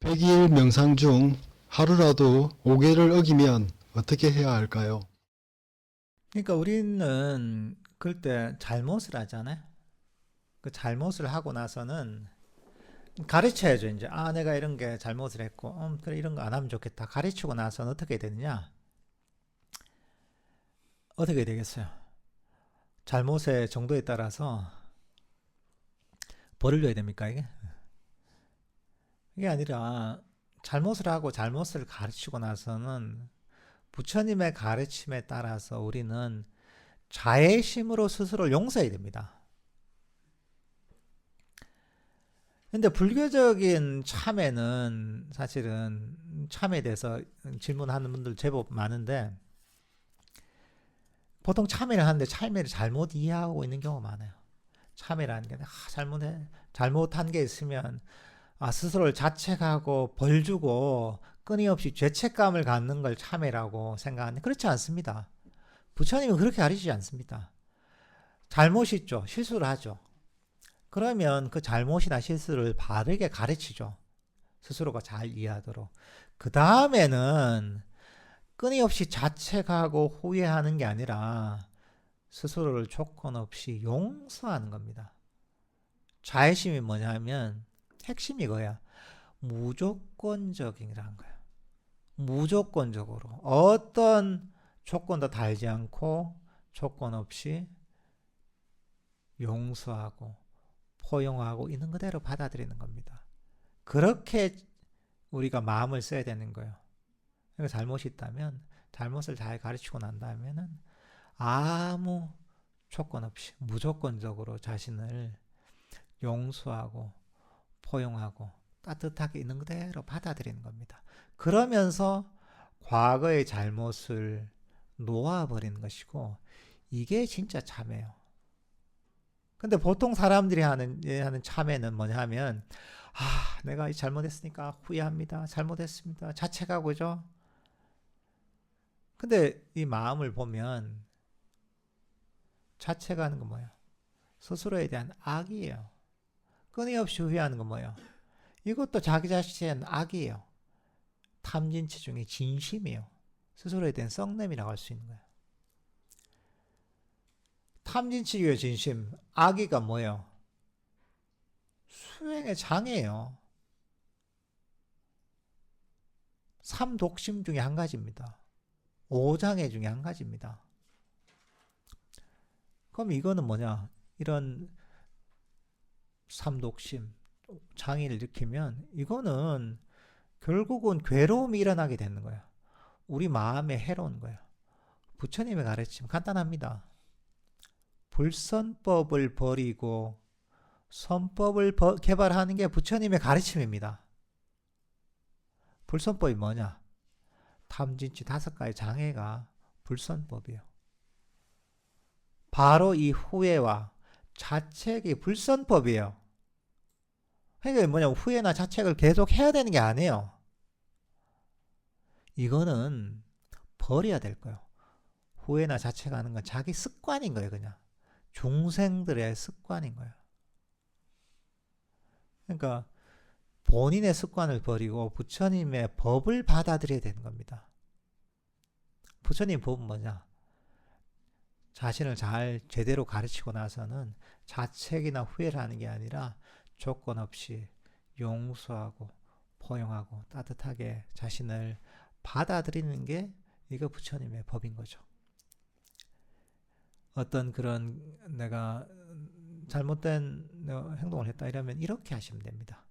100일 명상 중 하루라도 5개를 어기면 어떻게 해야 할까요? 그러니까 우리는 그럴 때 잘못을 하잖아요. 그 잘못을 하고 나서는 가르쳐야죠, 이제. 아, 내가 이런 게 잘못을 했고, 음, 그래, 이런 거 안 하면 좋겠다. 가르치고 나서는 어떻게 되느냐? 어떻게 되겠어요? 잘못의 정도에 따라서 벌을 줘야 됩니까, 이게? 이게 아니라 잘못을 하고 잘못을 가르치고 나서는 부처님의 가르침에 따라서 우리는 자애심으로 스스로를 용서해야 됩니다. 근데 불교적인 참회는 사실은 참에 대해서 질문하는 분들 제법 많은데 보통 참회를 하는데 참회를 잘못 이해하고 있는 경우가 많아요. 참회라는 게 아, 잘못해 잘못한 게 있으면 아, 스스로를 자책하고 벌 주고 끊임없이 죄책감을 갖는 걸 참회라고 생각하는데 그렇지 않습니다. 부처님은 그렇게 가르치지 않습니다. 잘못이 있죠. 실수를 하죠. 그러면 그 잘못이나 실수를 바르게 가르치죠. 스스로가 잘 이해하도록. 그 다음에는 끊임없이 자책하고 후회하는 게 아니라 스스로를 조건 없이 용서하는 겁니다. 자애심이 뭐냐면 핵심이 이거야. 무조건적이라는 거야. 무조건적으로 어떤 조건도 달지 않고 조건 없이 용서하고 포용하고 있는 그대로 받아들이는 겁니다. 그렇게 우리가 마음을 써야 되는 거예요. 그러니까 잘못이 있다면 잘못을 잘 가르치고 난 다음에는 아무 조건 없이 무조건적으로 자신을 용서하고 포용하고 따뜻하게 있는 그대로 받아들이는 겁니다. 그러면서 과거의 잘못을 놓아버리는 것이고 이게 진짜 참회요. 근데 보통 사람들이 하는 예, 하는 참회는 뭐냐면 아 내가 잘못했으니까 후회합니다. 잘못했습니다. 자책하고 그죠? 근데 이 마음을 보면 자책하는 건 뭐예요? 스스로에 대한 악이에요. 끊임없이 후회하는 건 뭐예요? 이것도 자기 자신의 악이에요. 탐진치 중에 진심이에요. 스스로에 대한 썩냄이라고 할 수 있는 거예요. 탐진치기의 진심, 악의가 뭐예요? 수행의 장애예요. 삼독심 중에 한 가지입니다. 오장애 중에 한 가지입니다. 그럼 이거는 뭐냐? 이런 삼독심, 장애를 일으키면 이거는 결국은 괴로움이 일어나게 되는 거예요. 우리 마음에 해로운 거예요. 부처님의 가르침 간단합니다. 불선법을 버리고 선법을 버- 개발하는 게 부처님의 가르침입니다. 불선법이 뭐냐? 탐진치 다섯 가지 장애가 불선법이에요. 바로 이 후회와 자책이 불선법이에요. 그러니까 뭐냐 후회나 자책을 계속 해야 되는 게 아니에요. 이거는 버려야 될 거예요. 후회나 자책하는 건 자기 습관인 거예요, 그냥. 중생들의 습관인 거예요. 그러니까 본인의 습관을 버리고 부처님의 법을 받아들여야 되는 겁니다. 부처님 법은 뭐냐? 자신을 잘 제대로 가르치고 나서는 자책이나 후회를 하는 게 아니라 조건 없이 용서하고 포용하고 따뜻하게 자신을 받아들이는 게 이거 부처님의 법인 거죠. 어떤 그런 내가 잘못된 행동을 했다 이러면 이렇게 하시면 됩니다.